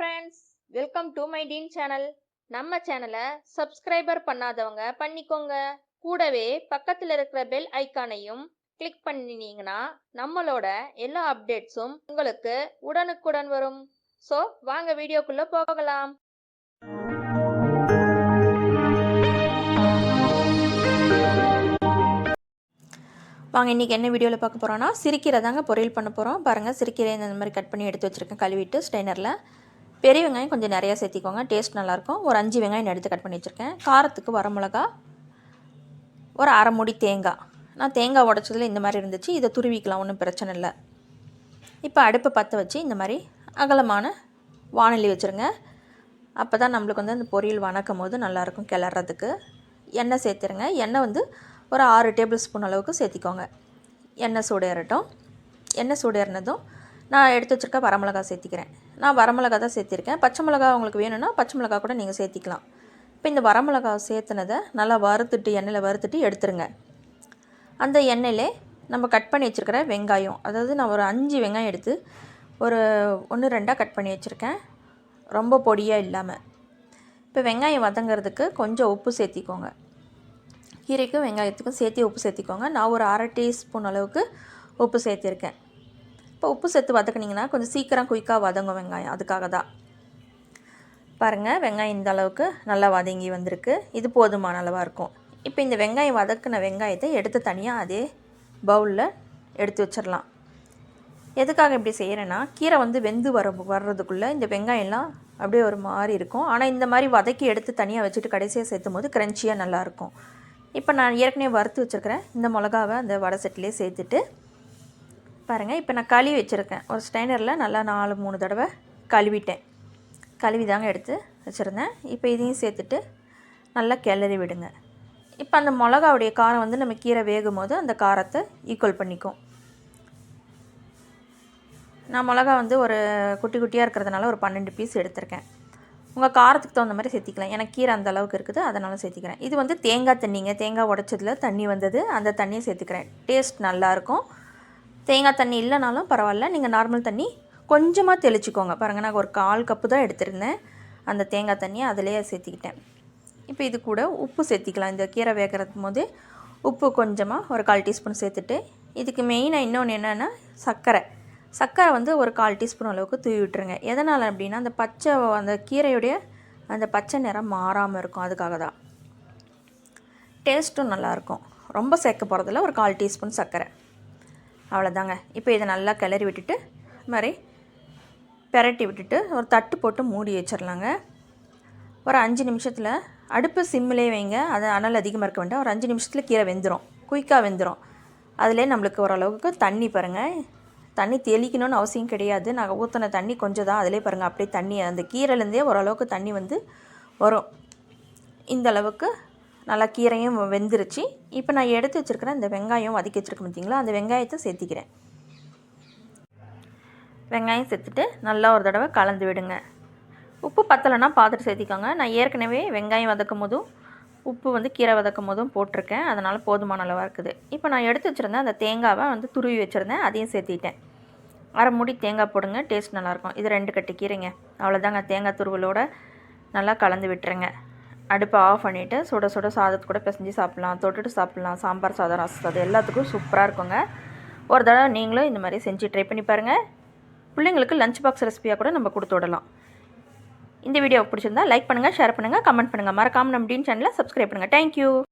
Friends welcome to my teen channel நம்ம சேனலை subscriber பண்ணாதவங்க பண்ணிக்கோங்க. கூடவே பக்கத்தில் இருக்கிற பெல் ஐக்கானையும் கிளிக் பண்ணினீங்கன்னா நம்மளோட எல்லா அப்டேட்ஸும் உங்களுக்கு உடனுக்குடன் வரும். ஸோ வாங்க வீடியோக்குள்ளே போகலாம். வாங்க இன்றைக்கி என்ன வீடியோவில் பார்க்க போகிறோன்னா சிரிக்கிறதாங்க பொரியல் பண்ண போகிறோம் பாருங்கள் சிரிக்கீரை இந்த மாதிரி கட் பண்ணி எடுத்து வச்சுருக்கேன். கழுவிட்டு ஸ்டெய்னரில் பெரிய வெங்காயம் கொஞ்சம் நிறையா சேர்த்திக்கோங்க. டேஸ்ட் நல்லாயிருக்கும். ஒரு அஞ்சு வெங்காயம் எடுத்து கட் பண்ணி வச்சுருக்கேன். காரத்துக்கு வரமிளகா ஒரு அரை மூடி தேங்காய். நான் தேங்காய் உடச்சதில் இந்த மாதிரி இருந்துச்சு. இதை துருவிக்கலாம் ஒன்றும் பிரச்சனை இல்லை. இப்போ அடுப்பை பற்ற வச்சு இந்த மாதிரி அகலமான வானொலி வச்சுருங்க. அப்போ தான் நம்மளுக்கு வந்து அந்த பொரியல் வணக்கும் போது நல்லாயிருக்கும் கிளறதுக்கு. எண்ணெய் சேர்த்துருங்க. எண்ணெய் வந்து ஒரு ஆறு டேபிள் ஸ்பூன் அளவுக்கு சேர்த்திக்கோங்க. எண்ணெய் சூடேறட்டும் எண்ணெய் சூடேறினதும் நான் எடுத்து வச்சுருக்க வரமிளகா சேர்த்திக்கிறேன். நான் வரமிளகா தான் சேர்த்திருக்கேன். பச்சை மிளகா உங்களுக்கு வேணும்னா பச்சை மிளகா கூட நீங்கள் சேர்த்திக்கலாம். இப்போ இந்த வரமிளகா சேர்த்துனதை நல்லா வறுத்துட்டு எண்ணெயில் வறுத்துட்டு எடுத்துருங்க. அந்த எண்ணெயிலே நம்ம கட் பண்ணி வச்சுருக்கிற வெங்காயம் அதாவது நான் ஒரு அஞ்சு வெங்காயம் எடுத்து ஒரு ஒன்று ரெண்டாக கட் பண்ணி வச்சுருக்கேன். ரொம்ப பொடியாக இல்லாமல் இப்போ வெங்காயம் வதங்கிறதுக்கு கொஞ்சம் உப்பு சேர்த்திக்கோங்க. கீரைக்கும் வெங்காயத்துக்கும் சேர்த்து உப்பு சேர்த்திக்கோங்க. நான் ஒரு அரை டீஸ்பூன் அளவுக்கு உப்பு சேர்த்திருக்கேன். இப்போ உப்பு சேர்த்து வதக்குனிங்கன்னா கொஞ்சம் சீக்கிரம் குயிக்காக வதங்கும் வெங்காயம். அதுக்காக தான். பாருங்கள் வெங்காயம் இந்த அளவுக்கு நல்லா வதங்கி வந்திருக்கு. இது போதுமான அளவாக இருக்கும். இப்போ இந்த வெங்காயம் வதக்கின வெங்காயத்தை எடுத்து தனியாக அதே பவுலில் எடுத்து வச்சிடலாம். எதுக்காக இப்படி செய்கிறேன்னா கீரை வந்து வெந்து வர வர்றதுக்குள்ளே இந்த வெங்காயம்லாம் அப்படியே ஒரு மாதிரி இருக்கும். ஆனால் இந்த மாதிரி வதக்கி எடுத்து தனியாக வச்சுட்டு கடைசியாக சேர்த்தும் போது க்ரன்ச்சியாக நல்லாயிருக்கும் இப்போ நான் ஏற்கனவே வறுத்து வச்சுருக்கிறேன். இந்த மிளகாவை அந்த வடை செட்டிலே சேர்த்துட்டு பாருங்கள் இப்போ நான் கழுவி வச்சுருக்கேன். ஒரு ஸ்டைனரில் நல்லா நாலு மூணு தடவை கழுவிட்டேன். கழுவி தாங்க எடுத்து வச்சுருந்தேன். இப்போ இதையும் சேர்த்துட்டு நல்லா கிளறி விடுங்க. இப்போ அந்த மிளகாவுடைய காரம் வந்து நம்ம கீரை வேகும் போது அந்த காரத்தை ஈக்குவல் பண்ணிக்கும். நான் மிளகா வந்து ஒரு குட்டி குட்டியாக இருக்கிறதுனால ஒரு பன்னெண்டு பீஸ் எடுத்திருக்கேன். உங்கள் காரத்துக்கு தகுந்த மாதிரி சேர்த்திக்கலாம். எனக்கு கீரை அந்த அளவுக்கு இருக்குது அதனால் சேர்த்திக்கிறேன். இது வந்து தேங்காய் தண்ணிங்க. தேங்காய் உடச்சதில் தண்ணி வந்தது. அந்த தண்ணியை சேர்த்துக்கிறேன். டேஸ்ட் நல்லாயிருக்கும் தேங்காய் தண்ணி இல்லைனாலும் பரவாயில்ல. நீங்கள் நார்மல் தண்ணி கொஞ்சமாக தெளிச்சிக்கோங்க. பாருங்கள் நான் ஒரு கால் கப்பு தான் எடுத்திருந்தேன். அந்த தேங்காய் தண்ணியை அதிலேயே சேர்த்திக்கிட்டேன். இப்போ இது கூட உப்பு சேர்த்திக்கலாம். இந்த கீரை வேகிறது போது உப்பு கொஞ்சமாக ஒரு கால் டீஸ்பூன் சேர்த்துட்டு இதுக்கு மெயினாக இன்னொன்று என்னென்னா சர்க்கரை. சர்க்கரை வந்து ஒரு கால் டீஸ்பூன் அளவுக்கு தூவி விட்டுருங்க. எதனால் அப்படின்னா அந்த பச்சை அந்த கீரையுடைய அந்த பச்சை நிறம் மாறாமல் இருக்கும். அதுக்காக தான். டேஸ்ட்டும் நல்லாயிருக்கும் ரொம்ப சேர்க்க போகிறதில்ல ஒரு கால் டீஸ்பூன் சர்க்கரை. அவ்வளோதாங்க இப்போ இதை நல்லா கிளறி விட்டுட்டு இது மாதிரி பெரட்டி விட்டுட்டு ஒரு தட்டு போட்டு மூடி வச்சிடலாங்க ஒரு அஞ்சு நிமிஷத்தில் அடுப்பு சிம்மிலே வைங்க. அது அனல் அதிகமாக இருக்க வேண்டாம். ஒரு அஞ்சு நிமிஷத்தில் கீரை வெந்துடும் குயிக்காக வெந்துடும் அதிலே நம்மளுக்கு ஓரளவுக்கு தண்ணி பாருங்கள் தண்ணி தெளிக்கணும்னு அவசியம் கிடையாது. நாங்கள் ஊற்றின தண்ணி கொஞ்சம் தான் அதிலே பாருங்கள் அப்படியே தண்ணி அந்த கீரைலேருந்தே ஓரளவுக்கு தண்ணி வந்து வரும். இந்த அளவுக்கு நல்லா கீரையும் வெந்துருச்சு. இப்போ நான் எடுத்து வச்சுருக்கிறேன் இந்த வெங்காயம் வதக்கி வச்சுருக்கேன் பார்த்தீங்களா அந்த வெங்காயத்தை சேர்த்திக்கிறேன். வெங்காயம் சேர்த்துட்டு நல்லா ஒரு தடவை கலந்து விடுங்க. உப்பு பத்தலைன்னா பார்த்துட்டு சேர்த்திக்கோங்க. நான் ஏற்கனவே வெங்காயம் வதக்கும் போதும் உப்பு வந்து கீரை வதக்கும் போதும் போட்டிருக்கேன். அதனால் போதுமான அளவாக இருக்குது. இப்போ நான் எடுத்து வச்சுருந்தேன் அந்த தேங்காவை வந்து துருவி வச்சுருந்தேன். அதையும் சேர்த்திட்டேன். அரை மூடி தேங்காய் போடுங்க. டேஸ்ட் நல்லாயிருக்கும் இது ரெண்டு கட்டி கீரைங்க. அவ்வளோதாங்க தேங்காய் துருவலோட நல்லா கலந்து விட்டுருங்க. அடுப்பை ஆஃப் பண்ணிவிட்டு சுட சுட சாதத்து கூட பிசைஞ்சு சாப்பிட்லாம் தொட்டுட்டு சாப்பிட்லாம். சாம்பார் சாதம் ரசம் சாதம் எல்லாத்துக்கும் சூப்பராக இருக்குங்க. ஒரு தடவை நீங்களும் இந்த மாதிரி செஞ்சு ட்ரை பண்ணி பாருங்கள் பிள்ளைங்களுக்கு லஞ்ச் பாக்ஸ் ரெசிபியாக கூட நம்ம கொடுத்து விடலாம். இந்த வீடியோ பிடிச்சிருந்தா லைக் பண்ணுங்கள் ஷேர் பண்ணுங்கள் கமெண்ட் பண்ணுங்கள் மறக்காமல் நம்ம டீன் சேனலை சப்ஸ்கிரைப் பண்ணுங்கள் தேங்க்யூ